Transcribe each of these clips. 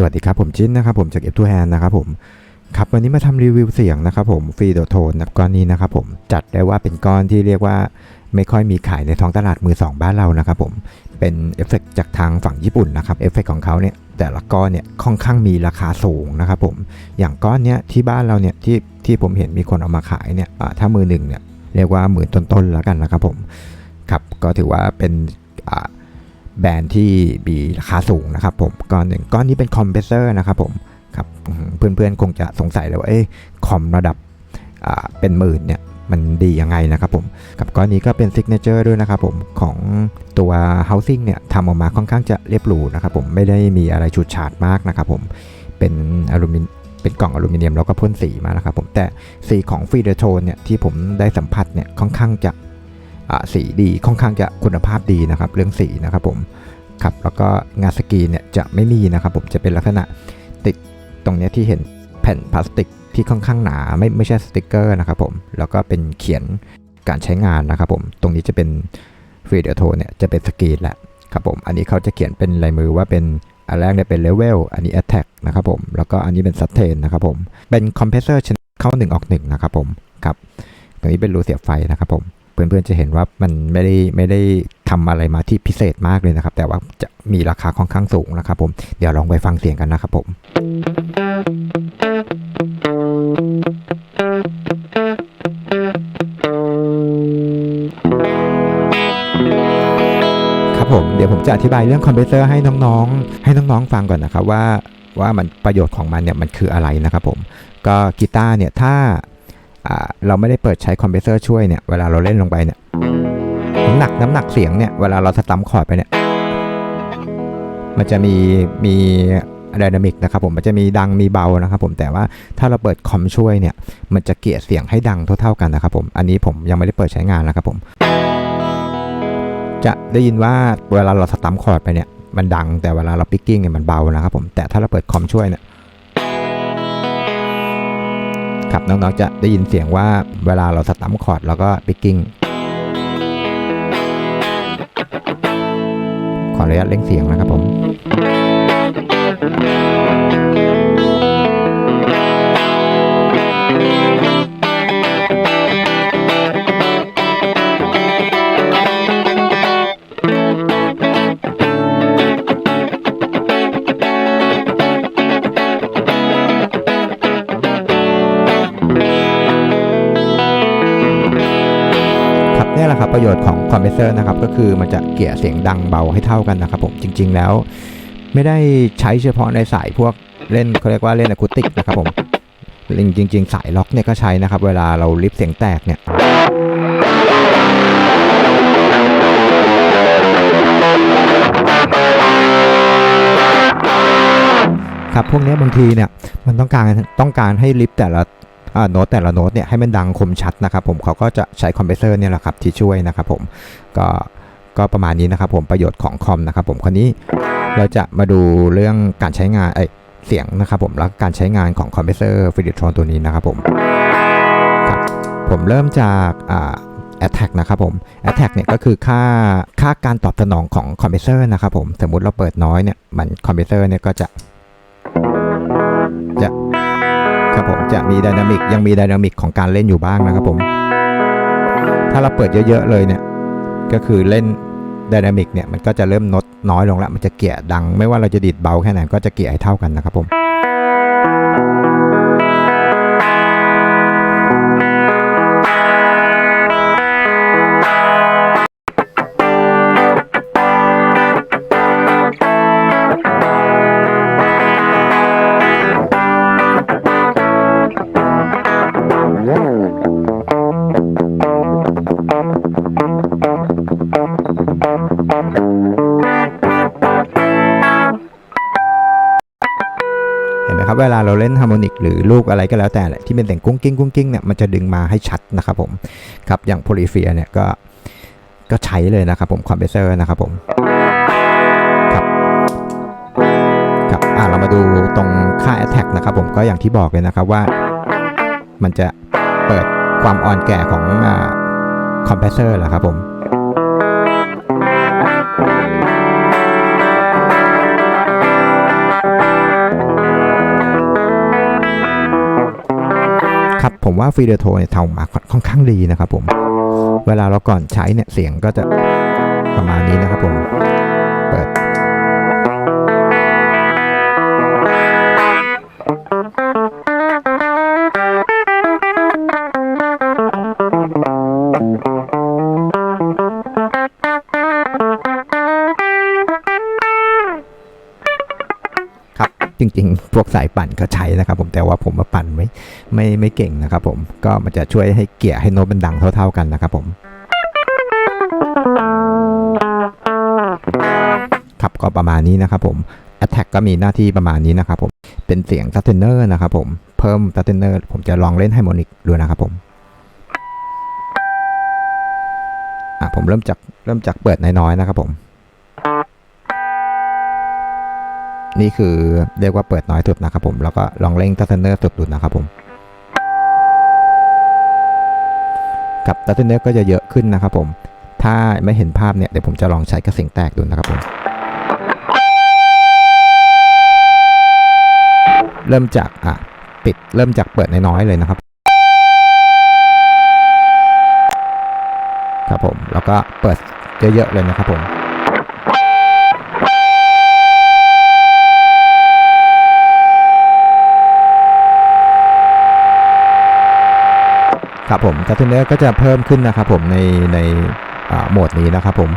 สวัสดีครับ ผมจิ้นนะครับผมจากเอฟทูแฮนนะครับผมครับวันนี้มาทำรีวิวเสียงนะครับผมฟรีโดโทนก้อนนี้นะครับผมจัดได้ว่าเป็นก้อนที่เรียกว่าไม่ค่อยมีขายในท้องตลาดมือสองบ้านเรานะครับผมเป็นเอฟเฟกต์จากทางฝั่งญี่ปุ่นนะครับเอฟเฟกต์ของเขาเนี่ยแต่ละก้อนเนี่ยค่อนข้างมีราคาสูงนะครับผมอย่างก้อนเนี้ยที่บ้านเราเนี่ยที่ที่ผมเห็นมีคนเอามาขายเนี่ยถ้ามือหนึ่งเนี่ยเรียกว่าหมื่นต้นๆแล้วกันนะครับผมครับก็ถือว่าเป็นอ่า แบรนด์ที่มีราคาสูงนะครับผมก้อนหนึ่งก้อนนี้เป็นคอมเพรสเซอร์นะครับผมครับเพื่อนๆคงจะสงสัยเลยว่าเอ๊ะคอมระดับเป็นหมื่นเนี่ยมันดียังไงนะครับผมกับก้อนนี้ก็เป็นซิกเนเจอร์ด้วยนะครับผมของตัว housing เนี่ยทำออกมาค่อนข้างจะเรียบหรูนะครับผมไม่ได้มีอะไรฉูดฉาดมากนะครับผมเป็นอลูมิเนเป็นกล่องอลูมิเนียมแล้วก็พ่นสีมานะครับผมแต่สีของฟีเดโทนเนี่ยที่ผมได้สัมผัสเนี่ยค่อนข้างจะ สีดีค่อนข้างจะคุณภาพดีนะครับ เรื่องสีนะครับผมครับแล้วก็งานสกรีเนี่ยจะไม่มีนะครับผมจะเป็นลักษณะติดตรงนี้ที่เห็นแผ่นพลาสติกที่ค่อนข้างหนาไม่ไม่ใช่สติกเกอร์นะครับผมแล้วก็เป็นเขียนการใช้งานนะครับผมตรงนี้จะเป็นฟรีเดโทเนี่ยจะเป็นสกรีแหละครับผมอันนี้เขาจะเขียนเป็นลายมือว่าเป็นอันแรกเนี่ยเป็นเลเวลอันนี้ attack นะครับผมแล้วก็อันนี้เป็น sustain นะครับผมเป็นคอมเพรสเซอร์เข้า1ออก1นะครับผมครับตรงนี้เป็นรูเสียบไฟนะครับผม เพื่อนๆจะเห็นว่ามันไม่ได้ไม่ได้ทำอะไรมาที่พิเศษมากเลยนะครับ แต่ว่าจะมีราคาค่อนข้างสูงนะครับ ผมเดี๋ยวลองไปฟังเสียงกันนะครับผม ครับผมเดี๋ยวผมจะอธิบายเรื่องคอมเพรสเซอร์ให้น้องๆ ให้น้องๆฟังก่อนนะครับว่าว่ามันประโยชน์ของมันเนี่ยมันคืออะไรนะครับผมก็กีตาร์เนี่ยถ้า เราไม่ได้เปิดใช้คอมเพรสเซอร์ช่วยเนี่ยเวลาเราเล่นลงไปเนี่ยน้ำหนักน้ำหนักเสียงเนี่ยเวลาเราสตัมคอร์ดไปเนี่ยมันจะมีมีไดนามิกนะครับผมมันจะมีดังมีเบานะครับผมแต่ว่าถ้าเราเปิดคอมช่วยเนี่ยมันจะเกลี่ยเสียงให้ดังเท่าๆกันนะครับผมอันนี้ผมยังไม่ได้เปิดใช้งานนะครับผม จะได้ยินว่าเวลาเราสตัมคอร์ดไปเนี่ยมันดังแต่เวลาเราปิกกิ้งเนี่ยมันเบานะครับผมแต่ถ้าเราเปิดคอมช่วยเนี่ย ครับน้องๆจะได้ยินเสียงว่าเวลาเราสตัมคอร์ดแล้วก็ปิกกิ้งขออนุญาตเล่งเสียงนะครับผม แหละครับประโยชน์ของคอมเพรสเซอร์นะครับก็คือมันจะเกลี่ยเสียงดังเบาให้เท่ากันนะครับผมจริง ๆ แล้ว ไม่ได้ใช้เฉพาะในสายพวกเล่นเขาเรียกว่าเล่นอะคูติกนะครับผมจริง ๆ สายล็อกเนี่ยก็ใช้นะครับ เวลาเราลิฟเสียงแตกเนี่ยครับพวกนี้บางทีเนี่ยมันต้องการต้องการให้ลิฟแต่ละ โน้ตแต่ละโน้ตเนี่ยให้มันดังคมชัดนะครับผมเขาก็จะใช้คอมเพรสเซอร์เนี่ยแหละครับที่ช่วยนะครับผมก็ก็ประมาณนี้นะครับผมประโยชน์ของคอมนะครับผมคราวนี้เราจะมาดูเรื่องการใช้งานเอ้ยเสียงนะครับผมแล้วการใช้งานของคอมเพรสเซอร์ฟิลิทรอนตัวนี้นะครับผมครับผมเริ่มจากอ่า Attack นะครับผม Attack เนี่ยก็คือค่าค่าการตอบสนองของคอมเพรสเซอร์นะครับผมสมมุติเราเปิดน้อยเนี่ยมันคอมเพรสเซอร์เนี่ยก็จะ ครับผมจะมีดินามิกยังมีดินามิกของการเล่นอยู่บ้างนะครับผม ถ้าเราเปิดเยอะๆเลยเนี่ยก็คือเล่นดินามิกเนี่ยมันก็จะเริ่มนดน้อยลงแล้วมันจะเกลี่ยดัง ไม่ว่าเราจะดีดเบาแค่ไหนก็จะเกลี่ยให้เท่ากันนะครับผม เวลาเราเล่นฮาร์โมนิกหรือลูกอะไรก็แล้วแต่แหละที่เป็นเสียงกุ้งกิ้งกุ้งกิ้งเนี่ยมันจะดึงมาให้ชัดนะครับผมครับอย่างโพลีเฟียเนี่ยก็ก็ใช้เลยนะครับผมคอมเพรสเซอร์นะครับผมครับครับอ่าเรามาดูตรงค่า Attack นะครับผมก็อย่างที่บอกเลยนะครับว่า มันจะเปิดความอ่อนแก่ของอคอมเพรสเซอร์แหละครับผม ว่าฟีเดโทเนี่ยทำมาค่อนข้างดีนะครับผมเวลาเราก่อนใช้เนี่ยเสียงก็จะประมาณนี้นะครับผมเปิด จริงพวกสายปั่นก็ใช้นะครับผมแต่ว่าผมมาปั่นไม่ไม่ไม่เก่งนะครับผมก็มันจะช่วยให้เกียร์ให้โน้ตมันดังเท่า ๆกันนะครับผมครับก็ประมาณนี้นะครับผม Attack ก็มีหน้าที่ประมาณนี้นะครับผม เป็นเสียง s ั t เ n อร์นะครับผม เพิ่ม s ั t เ n อร์ผมจะลองเล่นไฮโมนิกดูนะครับผมอะผมเริ่มจากเริ่มจากเปิดน้อยๆนะครับผม นี่คือเรียกว่าเปิดน้อยสุดนะครับผม แล้วก็ลองเร่งตัตเนอร์สุดดูนะครับผมกับตัตเนอร์ก็จะเยอะขึ้นนะครับผม ถ้าไม่เห็นภาพเนี่ยเดี๋ยวผมจะลองใช้กระสียงแตกดูนะครับผม เริ่มจากอะปิดเริ่มจากเปิดน้อยๆเลยนะครับ ครับผมแล้วก็เปิดเยอะๆเลยนะครับผม ครับผมทัตเนอร์ก็จะเพิ่มขึ้นนะครับผมในในโหมดนี้นะครับผม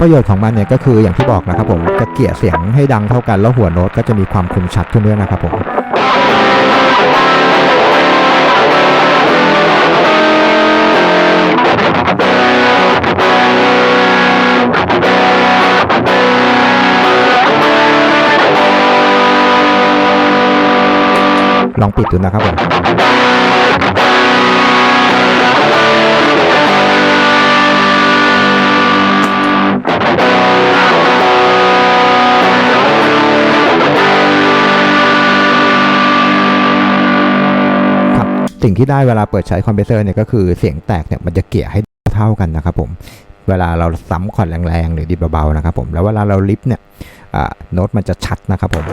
ประโยชน์ของมันเนี่ยก็คืออย่างที่บอกนะครับผมจะเกี่ยเสียงให้ดังเท่ากันแล้วหัวโน้ตก็จะมีความคมชัดขึ้นด้วยนะครับผมลองปิดดูนะครับผม สิ่งที่ได้เวลาเปิดใช้คอมเพรสเซอร์เนี่ยก็คือเสียงแตกเนี่ยมันจะเกลี่ยให้เท่ากันนะครับผมเวลาเราซ้ำคอร์ดแรงๆ หรือดิบเบาๆนะครับผมแล้วเวลาเราลิฟต์เนี่ยโน้ตมันจะชัดนะครับผมคร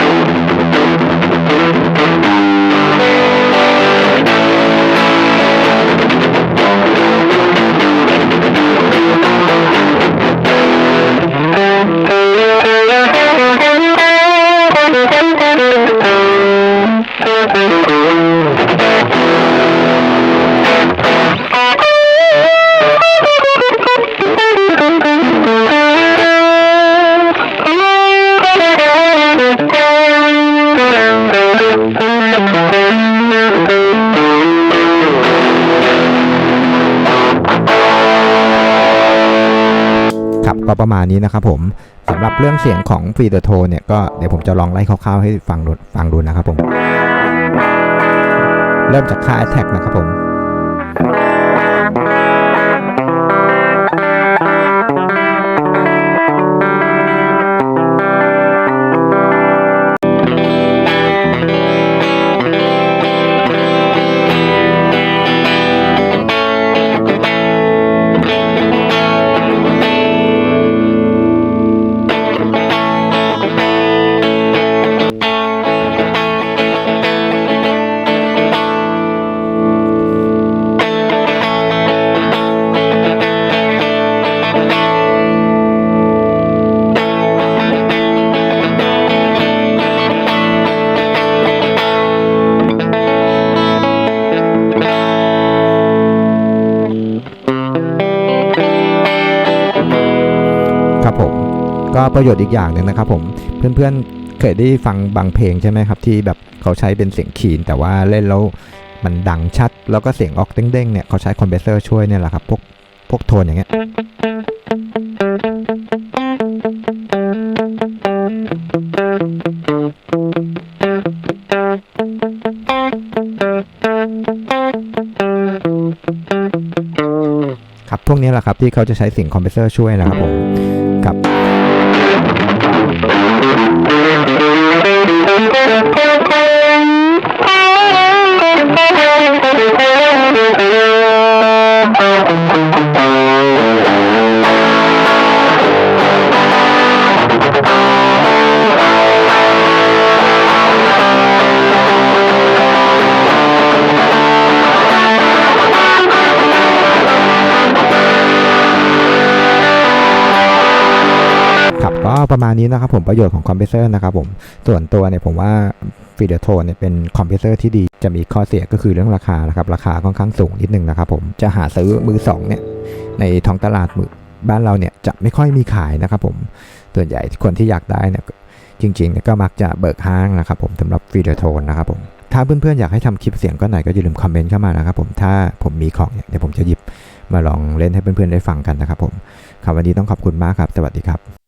ั ก็ประมาณนี้นะครับผมสำหรับเรื่องเสียงของฟรีเดอร์โทเนี่ยก็เดี๋ยวผมจะลองไล่คร่าวๆให้ฟังดูฟังดูนะครับผม เริ่มจากค่า Attack นะครับผม ประโยชน์อีกอย่างหนึ่งนะครับผมเพื่อนๆเคยได้ฟังบางเพลงใช่ไหมครับที่แบบเขาใช้เป็นเสียงคีนแต่ว่าเล่นแล้วมันดังชัด แล้วก็เสียงออกเด้งๆเนี่ยเขาใช้คอมเพรสเซอร์ช่วยเนี่ยแหละครับพวกพวกโทนอย่างเงี้ยครับพวกนี้แหละครับที่เขาจะใช้เสียงคอมเพรสเซอร์ช่วยนะครับผม ประมาณนี้นะครับผมประโยชน์ของคอมเพรสเซอร์นะครับผมส่วนตัวเนี่ยผมว่าฟีเดอร์โทนเนี่ยเป็นคอมเพรสเซอร์ที่ดีจะมีข้อเสียก็คือเรื่องราคานะครับราคาค่อนข้างสูงนิดนึงนะครับผมจะหาซื้อมือสองเนี่ยในท้องตลาดมือบ้านเราเนี่ยจะไม่ค่อยมีขายนะครับผมส่วนใหญ่คนที่อยากได้เนี่ยจริงๆเนี่ยก็มักจะเบิกห้างนะครับผมสำหรับฟีเดอร์โทนนะครับผมถ้าเพื่อนๆอยากให้ทำคลิปเสียงก็ไหนก็อย่าลืมคอมเมนต์เข้ามานะครับผมถ้าผมมีของเนี่ยเดี๋ยวผมจะหยิบมาลองเล่นให้เพื่อนๆได้ฟังกันนะครับผมครับวันนี้ต้องขอบคุณมากครับ สวัสดีครับ